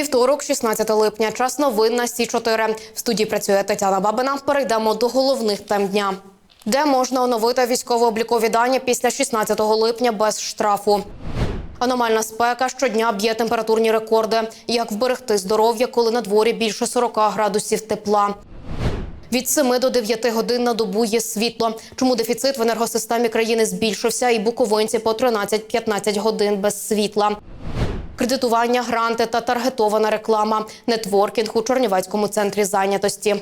Вівторок, 16 липня, час новин на Сі 4 В студії працює Тетяна Бабина. Перейдемо до головних тем дня. Де можна оновити військово-облікові дані після 16 липня без штрафу? Аномальна спека щодня б'є температурні рекорди. Як вберегти здоров'я, коли на дворі більше 40 градусів тепла? Від 7 до 9 годин на добу є світло. Чому дефіцит в енергосистемі країни збільшився, і буковинці по 13-15 годин без світла? Кредитування, гранти та таргетована реклама. Нетворкінг у Чорнівецькому центрі зайнятості.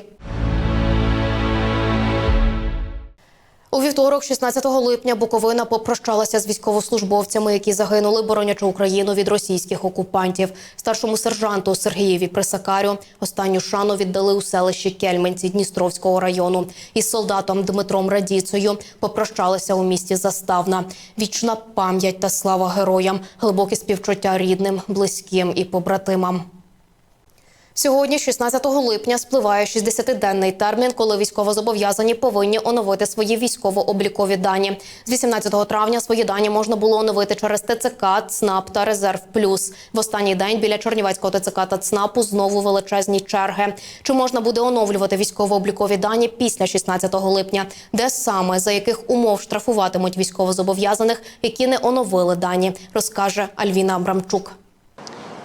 У вівторок, 16 липня, Буковина попрощалася з військовослужбовцями, які загинули, боронячи Україну від російських окупантів. Старшому сержанту Сергієві Присакарю останню шану віддали у селищі Кельменці Дністровського району. Із солдатом Дмитром Радіцею попрощалися у місті Заставна. Вічна пам'ять та слава героям, глибоке співчуття рідним, близьким і побратимам. Сьогодні, 16 липня, спливає 60-денний термін, коли військовозобов'язані повинні оновити свої військово-облікові дані. З 18 травня свої дані можна було оновити через ТЦК, ЦНАП та Резерв Плюс. В останній день біля Чернівецького ТЦК та ЦНАПу знову величезні черги. Чи можна буде оновлювати військово-облікові дані після 16 липня? Де саме за яких умов штрафуватимуть військовозобов'язаних, які не оновили дані, розкаже Альвіна Абрамчук.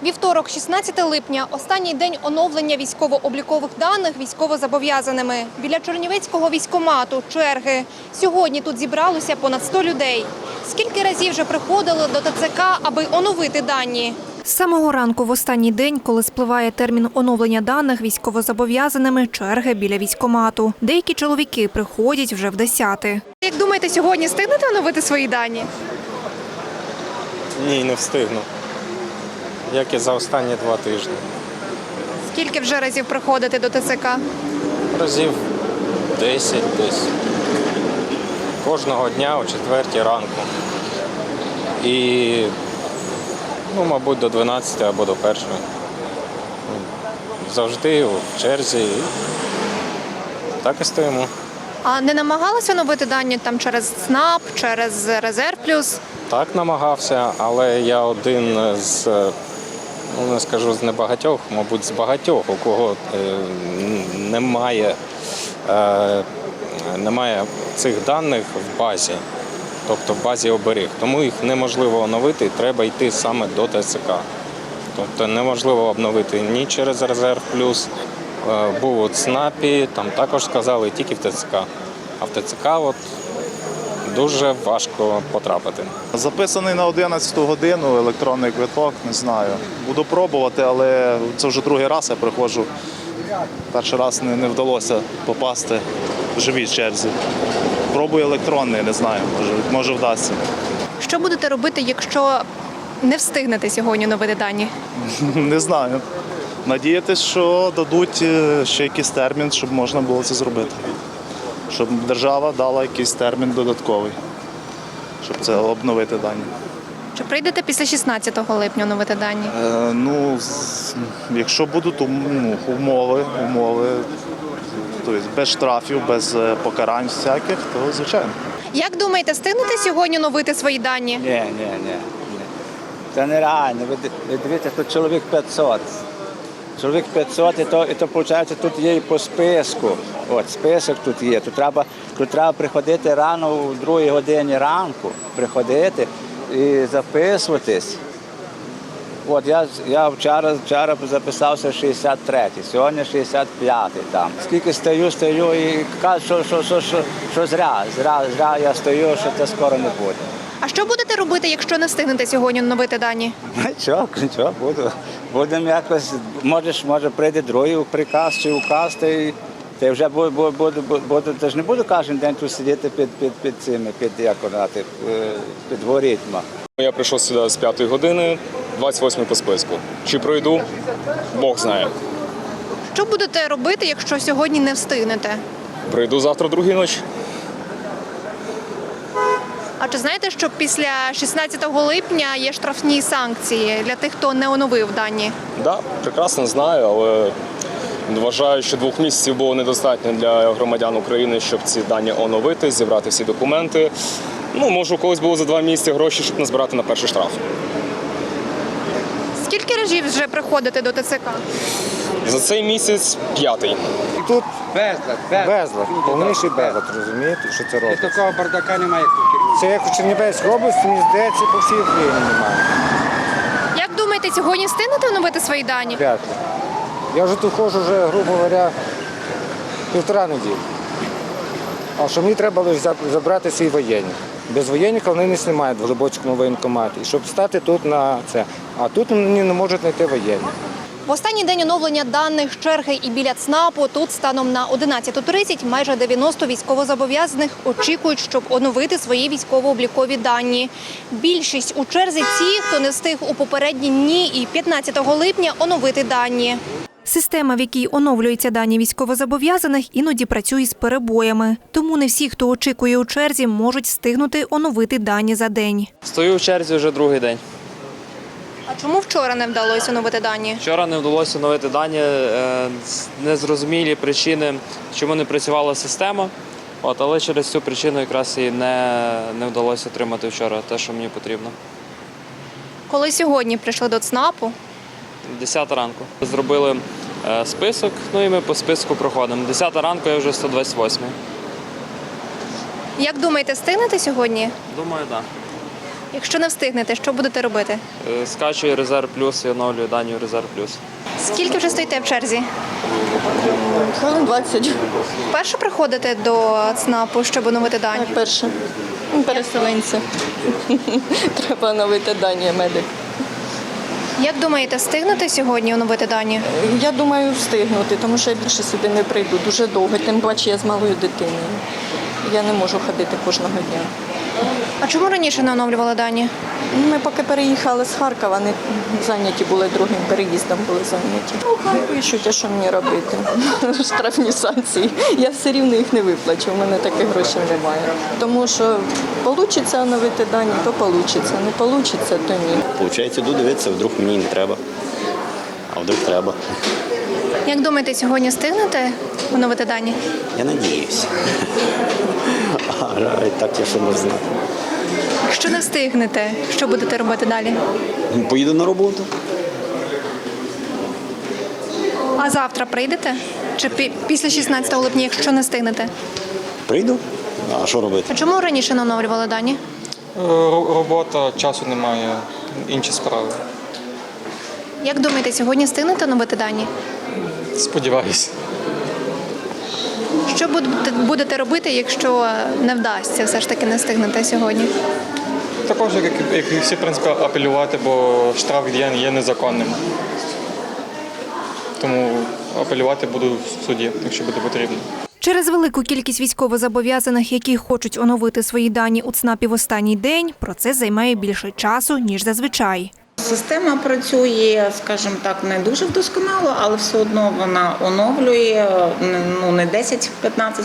Вівторок, 16 липня, останній день оновлення військово-облікових даних військовозобов'язаними. Біля Чернівецького військомату черги. Сьогодні тут зібралося понад 100 людей. Скільки разів вже приходили до ТЦК, аби оновити дані? З самого ранку в останній день, коли спливає термін оновлення даних військовозобов'язаними, черги біля військомату. Деякі чоловіки приходять вже в десяти. Як думаєте, сьогодні встигнете оновити свої дані? Ні, не встигну. Як і за останні два тижні. Скільки вже разів приходите до ТЦК? Разів 10 десь. Кожного дня о четвертій ранку. І, ну, мабуть, до 12 або до першої. Завжди в черзі. Так і стоїмо. А не намагалися оновити дані там через СНАП, через Резерв Плюс? Так намагався, але я один з, ну не скажу з небагатьох, мабуть, з багатьох, у кого е, немає, е, немає цих даних в базі, тобто в базі оберіг. Тому їх неможливо оновити, треба йти саме до ТЦК. Тобто неможливо обновити ні через резерв плюс. Е, Був у ЦНАПі, там також сказали тільки в ТЦК. А в ТЦК от дуже важко потрапити. Записаний на 11 годину електронний квиток, не знаю. Буду пробувати, але це вже другий раз я приходжу. Перший раз не, не вдалося попасти в живій черзі. Пробую електронний, не знаю, може, може вдасться. Що будете робити, якщо не встигнете сьогодні оновити дані? Не знаю. Надіятися, що дадуть е, ще якийсь термін, щоб можна було це зробити. Щоб держава дала якийсь термін додатковий, щоб це обновити дані. Чи прийдете після 16 липня оновити дані? Е, ну, якщо будуть ну, умови, умови, тобто без штрафів, без е, покарань всяких, то звичайно. Як думаєте, встигнете сьогодні оновити свої дані? Ні, ні, ні. ні. Це нереально. Ви, ви дивіться, тут чоловік 500. Чоловік 500, і то, і то виходить, тут є і по списку. От список тут є. Тут треба, тут треба приходити рано у другій годині ранку, приходити і записуватись. От я, я вчора, вчора записався 63-й, сьогодні 65-й там. Скільки стою, стою і кажу, що, що, що, що, що зря, зря, зря я стою, що це скоро не буде. А що будете робити, якщо не встигнете сьогодні оновити дані? Нічого, нічого, буду. Будемо якось, можеш, може прийде другий приказ чи указ, та й та й вже буду, буду, буду, буду, та ж не буду кожен день тут сидіти під, під, під цими, під, як е, під ворітьма. Я прийшов сюди з 5 години, 28 по списку. Чи пройду? Бог знає. Що будете робити, якщо сьогодні не встигнете? Прийду завтра другій ночі. А чи знаєте, що після 16 липня є штрафні санкції для тих, хто не оновив дані? Да, прекрасно знаю, але вважаю, що двох місяців було недостатньо для громадян України, щоб ці дані оновити, зібрати всі документи. Ну, може, у когось було за два місяці гроші, щоб назбирати на перший штраф. Скільки Скільки разів вже приходите до ТЦК? За цей місяць п'ятий. Тут Безлад, безлад. безлад, повніший безлад, розумієте, що це І робить. такого бардака немає, як у Києві. Це як у Чернівецькій області, мені здається, по всій Україні немає. Як думаєте, сьогодні встигнете оновити свої дані? Вряд ли. Я вже тут ходжу вже, грубо говоря, півтора неділі. А що мені треба лише забрати свій воєнник. Без воєнника вони не знімають в Глибоцькому воєнкоматі. І щоб стати тут на це. А тут мені не можуть знайти воєнник. В останній день оновлення даних черги і біля ЦНАПу тут станом на 11.30 майже 90 військовозобов'язаних очікують, щоб оновити свої військово-облікові дані. Більшість у черзі ті, хто не встиг у попередні дні і 15 липня оновити дані. Система, в якій оновлюються дані військовозобов'язаних, іноді працює з перебоями. Тому не всі, хто очікує у черзі, можуть встигнути оновити дані за день. Стою в черзі вже другий день. А чому вчора не вдалося оновити дані? Вчора не вдалося оновити дані, е, з- незрозумілі причини, чому не працювала система. От, але через цю причину якраз і не, не вдалося отримати вчора те, що мені потрібно. Коли сьогодні прийшли до ЦНАПу, 10 ранку. Зробили е, список, ну і ми по списку проходимо. 10 ранку я вже 128. як думаєте, встигнете сьогодні? Думаю, так. Якщо не встигнете, що будете робити? Е, Скачую резерв плюс і оновлюю дані резерв плюс. Скільки вже стоїте в черзі? Хвилин 20. Перше приходите до ЦНАПу, щоб оновити дані? Перше. Ну, Переселенці. Треба оновити дані медик. Як думаєте, встигнете сьогодні оновити дані? Я думаю, встигнути, тому що я більше сюди не прийду дуже довго. Тим паче я з малою дитиною. Я не можу ходити кожного дня. А чому раніше не оновлювали дані? Ми поки переїхали з Харкова, не зайняті були другим переїздом, були зайняті. Ну, хай пишуть, а що мені робити? Штрафні санкції. Я все рівно їх не виплачу, у мене таких грошей немає. Тому що вийде оновити дані, то вийде, не вийде, то ні. Получається, йду дивитися, вдруг мені не треба. А вдруг треба. Як думаєте, сьогодні встигнете оновити дані? Я надіюсь. А так я що можу знати. Якщо не встигнете, що будете робити далі? Поїду на роботу. А завтра прийдете? Чи пі- після 16 липня, якщо не встигнете? Прийду. А що робити? А чому раніше не оновлювали дані? Робота, часу немає, інші справи. Як думаєте, сьогодні встигнете оновити дані? Сподіваюся. Що будете, будете робити, якщо не вдасться все ж таки не встигнете сьогодні? Також, як, як і всі, в принципі, апелювати, бо штраф є, є незаконним. Тому апелювати буду в суді, якщо буде потрібно. Через велику кількість військовозобов'язаних, які хочуть оновити свої дані у ЦНАПі в останній день, процес займає більше часу, ніж зазвичай. Система працює, скажімо так, не дуже вдосконало, але все одно вона оновлює ну не 10-15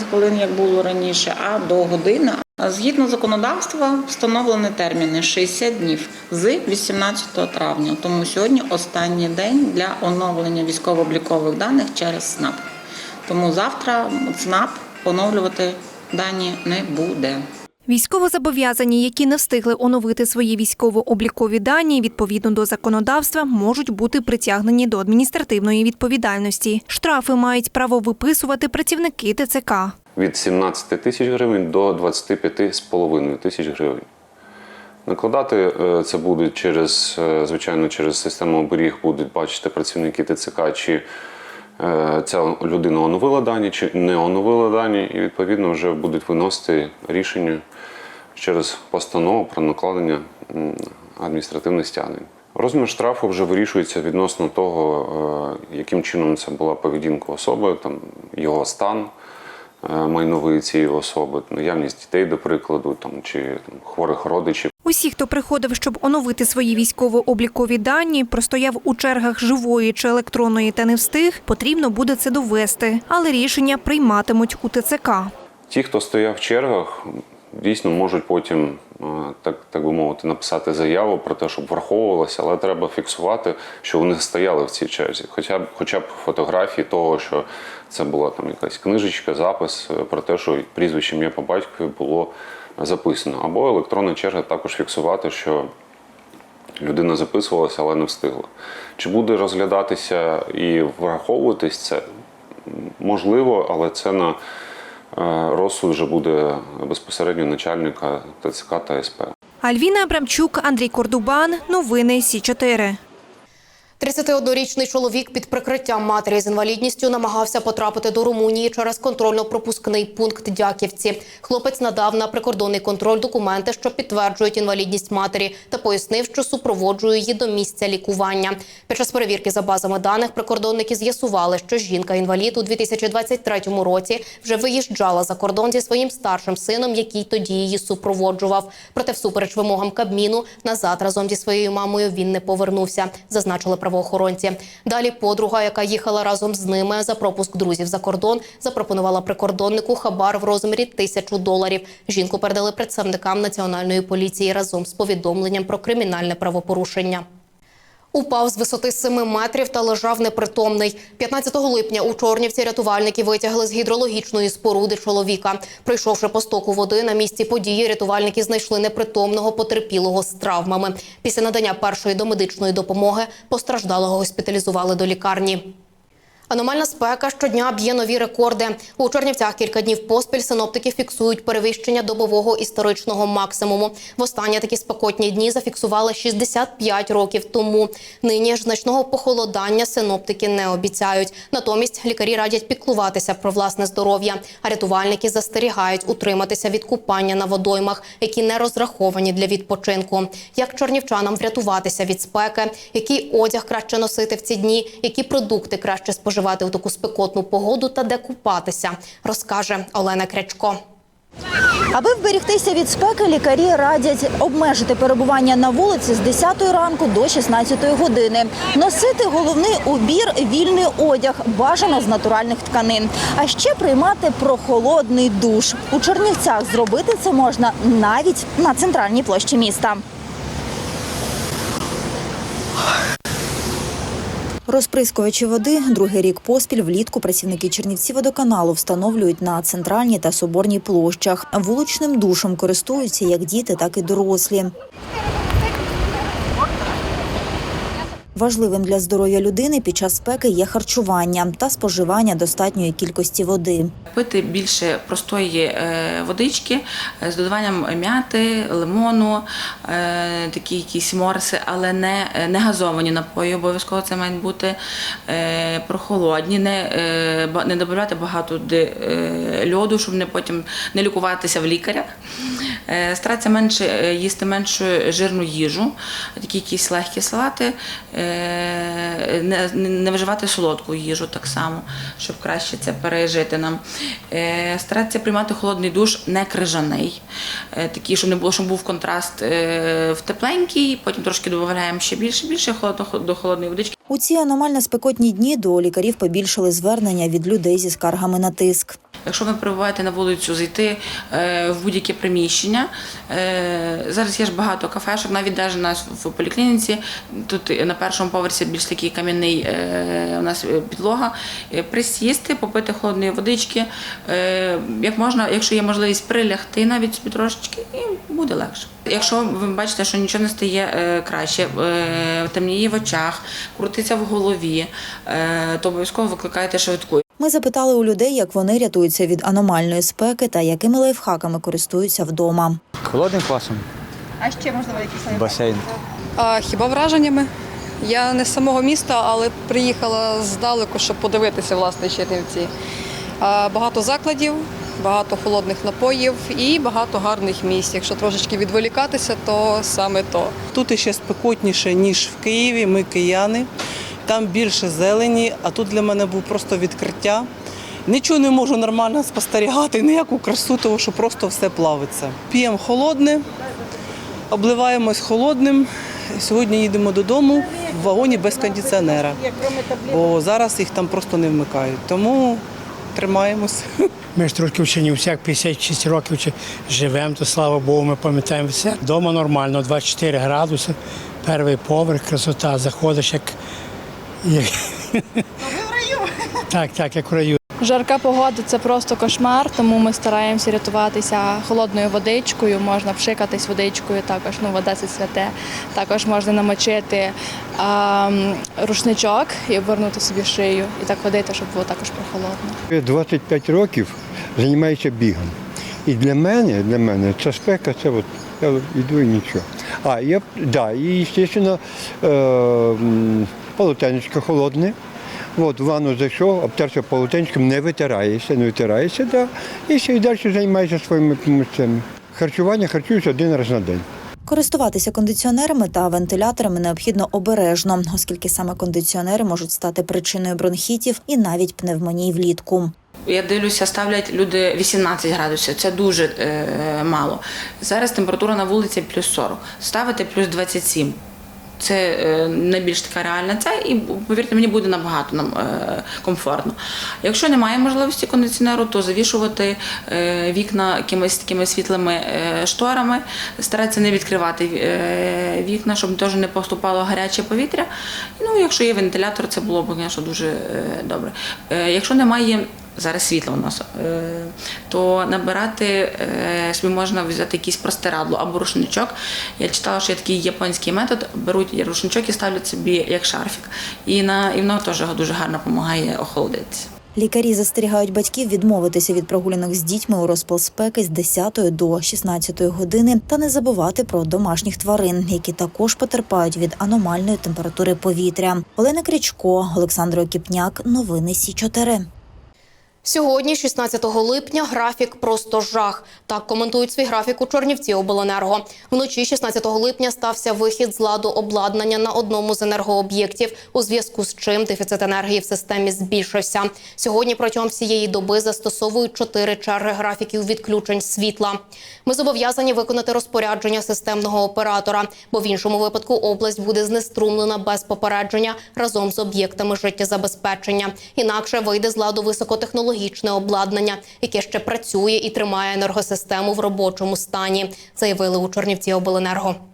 хвилин, як було раніше, а до години. Згідно законодавства, встановлені терміни 60 днів з 18 травня. Тому сьогодні останній день для оновлення військово-облікових даних через СНАП. Тому завтра ЦНАП оновлювати дані не буде. Військовозобов'язані, які не встигли оновити свої військово-облікові дані відповідно до законодавства, можуть бути притягнені до адміністративної відповідальності. Штрафи мають право виписувати працівники ТЦК. Від 17 тисяч гривень до 25,5 тисяч гривень. Накладати е, це будуть через, е, звичайно, через систему оберіг будуть бачити працівники ТЦК, чи е, ця людина оновила дані, чи не оновила дані, і відповідно вже будуть виносити рішення через постанову про накладення адміністративних стягнень. Розмір штрафу вже вирішується відносно того, яким чином це була поведінка особи, там його стан майновий цієї особи, наявність дітей, до прикладу, там чи там, хворих родичів. Усі, хто приходив, щоб оновити свої військово-облікові дані, простояв у чергах живої чи електронної та не встиг, потрібно буде це довести, але рішення прийматимуть у ТЦК. Ті, хто стояв в чергах, дійсно можуть потім, е, так, так би мовити, написати заяву про те, щоб враховувалося, але треба фіксувати, що вони стояли в цій черзі. Хоча б, хоча б фотографії того, що це була там якась книжечка, запис е, про те, що прізвище ім'я по батькові було записано. Або електронна черга також фіксувати, що Людина записувалася, але не встигла. Чи буде розглядатися і враховуватись це? Можливо, але це на розсуд вже буде безпосередньо начальника ТЦК та СП. Альвіна Абрамчук, Андрій Кордубан. Новини Сі 4 31-річний чоловік під прикриттям матері з інвалідністю намагався потрапити до Румунії через контрольно-пропускний пункт Дяківці. Хлопець надав на прикордонний контроль документи, що підтверджують інвалідність матері, та пояснив, що супроводжує її до місця лікування. Під час перевірки за базами даних прикордонники з'ясували, що жінка-інвалід у 2023 році вже виїжджала за кордон зі своїм старшим сином, який тоді її супроводжував. Проте, всупереч вимогам Кабміну, назад разом зі своєю мамою він не повернувся, зазначили правоохоронці. Далі подруга, яка їхала разом з ними за пропуск друзів за кордон, запропонувала прикордоннику хабар в розмірі тисячу доларів. Жінку передали представникам національної поліції разом з повідомленням про кримінальне правопорушення. Упав з висоти 7 метрів та лежав непритомний. 15 липня у Чорнівці рятувальники витягли з гідрологічної споруди чоловіка. Пройшовши по стоку води на місці події, рятувальники знайшли непритомного потерпілого з травмами. Після надання першої домедичної допомоги постраждалого госпіталізували до лікарні. Аномальна спека щодня б'є нові рекорди. У Чернівцях кілька днів поспіль синоптики фіксують перевищення добового історичного максимуму. Востаннє такі спекотні дні зафіксували 65 років тому. Нині ж значного похолодання синоптики не обіцяють. Натомість лікарі радять піклуватися про власне здоров'я. А рятувальники застерігають утриматися від купання на водоймах, які не розраховані для відпочинку. Як чернівчанам врятуватися від спеки, який одяг краще носити в ці дні, які продукти краще споживати у таку спекотну погоду та де купатися, розкаже Олена Крячко. Аби вберегтися від спеки, лікарі радять обмежити перебування на вулиці з 10 ранку до 16 години. Носити головний убір вільний одяг, бажано з натуральних тканин. А ще приймати прохолодний душ. У Чернівцях зробити це можна навіть на центральній площі міста. Розприскувачі води другий рік поспіль влітку працівники Чернівці водоканалу встановлюють на центральній та соборній площах. Вуличним душем користуються як діти, так і дорослі. Важливим для здоров'я людини під час спеки є харчування та споживання достатньої кількості води. Пити більше простої е, водички е, з додаванням м'яти, лимону, е, такі якісь морси, але не, не газовані напої. Обов'язково це мають бути прохолодні, не, не додавати багато льоду, щоб не потім не лікуватися в лікарях. Е, Старатися менше е, їсти меншу жирну їжу, такі якісь легкі салати, е, не, не вживати солодку їжу так само, щоб краще це пережити нам. Старатися приймати холодний душ, не крижаний, такий, щоб не було, щоб був контраст в тепленький, потім трошки додаємо ще більше, більше до холодної водички. У ці аномально спекотні дні до лікарів побільшили звернення від людей зі скаргами на тиск. Якщо ви перебуваєте на вулицю, зайти е, в будь-яке приміщення. Е, зараз є ж багато кафешок, навіть навіть у нас в поліклініці. Тут на першому поверсі більш такий кам'яний е, у нас підлога. Присісти, попити холодної водички. Як можна, якщо є можливість прилягти навіть собі трошечки, і буде легше. Якщо ви бачите, що нічого не стає краще, темніє в очах, крутиться в голові, е, то обов'язково викликайте швидку. Ми запитали у людей, як вони рятуються від аномальної спеки та якими лайфхаками користуються вдома. Холодним квасом, А ще можливо якісь басейн. А, хіба враженнями? Я не з самого міста, але приїхала здалеку, щоб подивитися власне Чернівці. А, багато закладів, багато холодних напоїв і багато гарних місць. Якщо трошечки відволікатися, то саме то. Тут іще спекотніше, ніж в Києві. Ми кияни. Там більше зелені, а тут для мене був просто відкриття. Нічого не можу нормально спостерігати, ніяку красу, тому що просто все плавиться. П'ємо холодне, обливаємось холодним. Сьогодні їдемо додому в вагоні без кондиціонера, бо зараз їх там просто не вмикають. Тому тримаємось. Ми ж трошки вчені Чернівцях 56 років живемо, то слава Богу, ми пам'ятаємо все. Дома нормально, 24 градуси, перший поверх, красота, заходиш як. як... Так, так, як в раю. Жарка погода це просто кошмар, тому ми стараємося рятуватися холодною водичкою. Можна пшикатись водичкою, також ну вода це святе. Також можна намочити а, рушничок і обвернути собі шию, і так ходити, щоб було також прохолодно. 25 років займаюся бігом. І для мене, для мене ця спека це от я йду і нічого. А, я, да, і, звісно, е, полотенечко холодне. От, в ванну зайшов, обтерся полотенчиком, не витираєшся, не витираєшся, да, і ще й далі займаюся своїми місцями. Харчування харчуюся один раз на день. Користуватися кондиціонерами та вентиляторами необхідно обережно, оскільки саме кондиціонери можуть стати причиною бронхітів і навіть пневмоній влітку. Я дивлюся, ставлять люди 18 градусів. Це дуже е, мало. Зараз температура на вулиці плюс 40. Ставити плюс 27. Це е, найбільш така реальна це, і повірте, мені буде набагато нам е, комфортно. Якщо немає можливості кондиціонеру, то завішувати е, вікна якимись такими світлими шторами, старатися не відкривати вікна, щоб теж не поступало гаряче повітря. Ну, якщо є вентилятор, це було б, звісно, дуже добре. Якщо немає зараз світло у нас, е, то набирати е, собі можна взяти якийсь простирадло або рушничок. Я читала, що є такий японський метод, беруть рушничок і ставлять собі як шарфік. І, на, і воно теж дуже гарно допомагає охолодитися. Лікарі застерігають батьків відмовитися від прогулянок з дітьми у розпал спеки з 10 до 16 години та не забувати про домашніх тварин, які також потерпають від аномальної температури повітря. Олена Крічко, Олександр Окіпняк. Новини Сі 4 Сьогодні, 16 липня, графік просто жах. Так коментують свій графік у Чорнівці обленерго. Вночі 16 липня стався вихід з ладу обладнання на одному з енергооб'єктів, у зв'язку з чим дефіцит енергії в системі збільшився. Сьогодні протягом всієї доби застосовують чотири черги графіків відключень світла. Ми зобов'язані виконати розпорядження системного оператора, бо в іншому випадку область буде знеструмлена без попередження разом з об'єктами життєзабезпечення. Інакше вийде з ладу високотехнологічне обладнання, яке ще працює і тримає енергосистему в робочому стані, заявили у Чорнівці обленерго.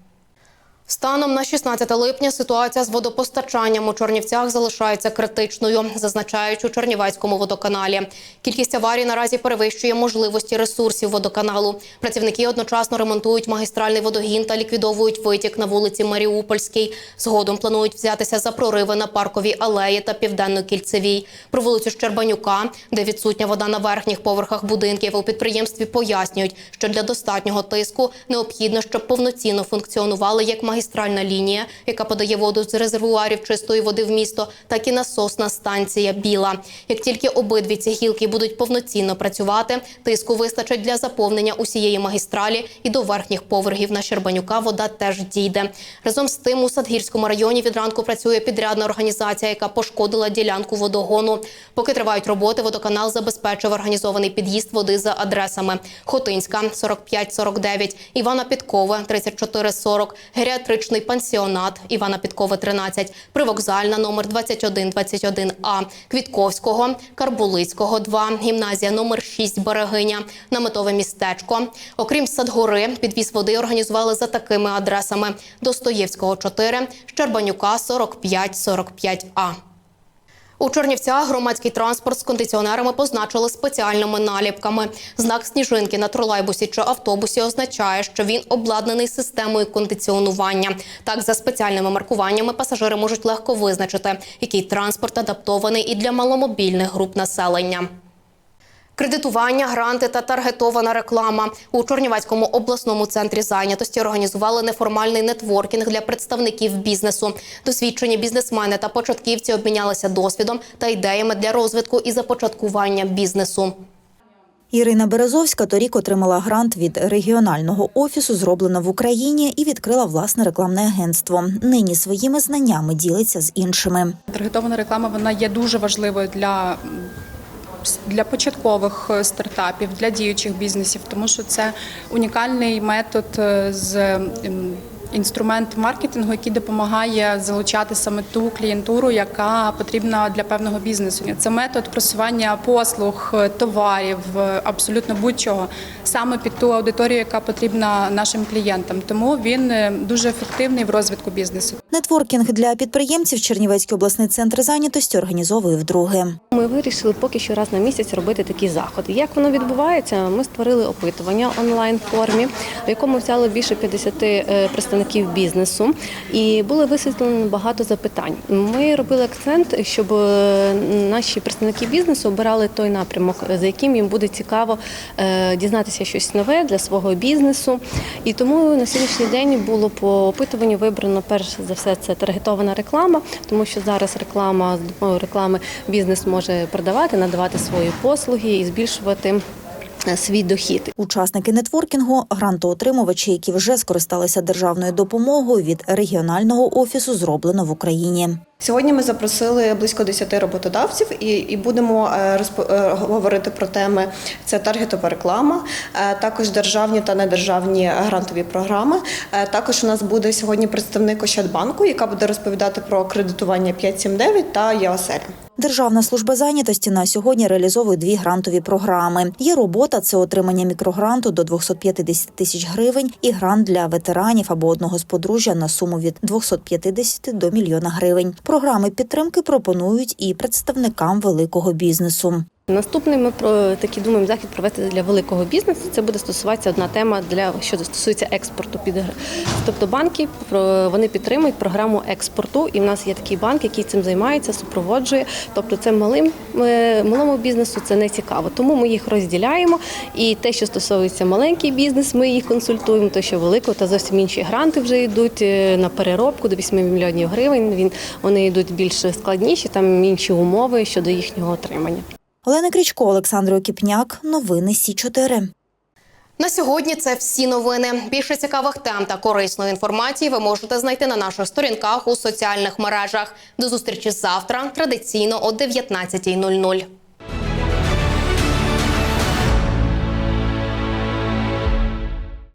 Станом на 16 липня ситуація з водопостачанням у Чорнівцях залишається критичною, зазначають у Чернівецькому водоканалі. Кількість аварій наразі перевищує можливості ресурсів водоканалу. Працівники одночасно ремонтують магістральний водогін та ліквідовують витік на вулиці Маріупольській. Згодом планують взятися за прориви на парковій алеї та південно-кільцевій. Про вулицю Щербанюка, де відсутня вода на верхніх поверхах будинків, у підприємстві пояснюють, що для достатнього тиску необхідно, щоб повноцінно функціонували як магістральна лінія, яка подає воду з резервуарів чистої води в місто, так і насосна станція Біла. Як тільки обидві ці гілки будуть повноцінно працювати, тиску вистачить для заповнення усієї магістралі і до верхніх поверхів на Щербанюка вода теж дійде. Разом з тим у Садгірському районі від ранку працює підрядна організація, яка пошкодила ділянку водогону. Поки тривають роботи, водоканал забезпечив організований під'їзд води за адресами Хотинська 4549, Івана Підкова 3440, геріатричний пансіонат. Івана Підкова 13, Привокзальна номер 2121А, Квітковського, Карбулицького 2, гімназія номер 6 Берегиня, наметове містечко. Окрім Садгори, підвіз води організували за такими адресами: Достоєвського 4, Щербанюка 4545А. У Чернівцях громадський транспорт з кондиціонерами позначили спеціальними наліпками. Знак сніжинки на тролейбусі чи автобусі означає, що він обладнаний системою кондиціонування. Так, за спеціальними маркуваннями пасажири можуть легко визначити, який транспорт адаптований і для маломобільних груп населення. Кредитування, гранти та таргетована реклама у Чорнівецькому обласному центрі зайнятості організували неформальний нетворкінг для представників бізнесу. Досвідчені бізнесмени та початківці обмінялися досвідом та ідеями для розвитку і започаткування бізнесу. Ірина Березовська торік отримала грант від регіонального офісу, зроблено в Україні, і відкрила власне рекламне агентство. Нині своїми знаннями ділиться з іншими. Таргетована реклама вона є дуже важливою для. Для початкових е, стартапів, для діючих бізнесів, тому що це унікальний метод е, з інструмент маркетингу, який допомагає залучати саме ту клієнтуру, яка потрібна для певного бізнесу. Це метод просування послуг, товарів, абсолютно будь-чого саме під ту аудиторію, яка потрібна нашим клієнтам. Тому він е, дуже ефективний в розвитку бізнесу. Нетворкінг для підприємців Чернівецький обласний центр зайнятості організовує вдруге. Ми вирішили поки що раз на місяць робити такі заходи. Як воно відбувається? Ми створили опитування онлайн формі, в якому взяли більше 50 е, представників бізнесу, і було висвітлено багато запитань. Ми робили акцент, щоб е, наші представники бізнесу обирали той напрямок, за яким їм буде цікаво е, дізнатися щось нове для свого бізнесу. І тому на сьогоднішній день було по опитуванню вибрано перш за все це таргетована реклама, тому що зараз реклама з допомогою реклами бізнес може продавати, надавати свої послуги і збільшувати е, свій дохід. Учасники нетворкінгу грантоотримувачі, які вже скористалися державною допомогою від регіонального офісу, зроблено в Україні. Сьогодні ми запросили близько 10 роботодавців і, і будемо е, розпо- е, говорити про теми: це таргетова реклама, е, також державні та недержавні грантові програми. Також у нас буде сьогодні представник Ощадбанку, яка буде розповідати про кредитування 579 та ЄОСЕЛь. Державна служба зайнятості на сьогодні реалізовує дві грантові програми. Є робота це отримання мікрогранту до 250 тисяч гривень і грант для ветеранів або одного з подружжя на суму від 250 до мільйона гривень. Програми підтримки пропонують і представникам великого бізнесу. Наступний ми про такий думаємо захід провести для великого бізнесу. Це буде стосуватися одна тема для що стосується експорту під тобто банки вони підтримують програму експорту. І в нас є такий банк, який цим займається, супроводжує. Тобто, це малим е, малому бізнесу це не цікаво. Тому ми їх розділяємо. І те, що стосується маленький бізнес, ми їх консультуємо. То що великого та зовсім інші гранти вже йдуть е, на переробку до 8 мільйонів гривень. Він вони йдуть більш складніші, там інші умови щодо їхнього отримання. Олена Крічко, Олександр Окіпняк. Новини Сі 4 На сьогодні це всі новини. Більше цікавих тем та корисної інформації ви можете знайти на наших сторінках у соціальних мережах. До зустрічі завтра, традиційно о 19.00.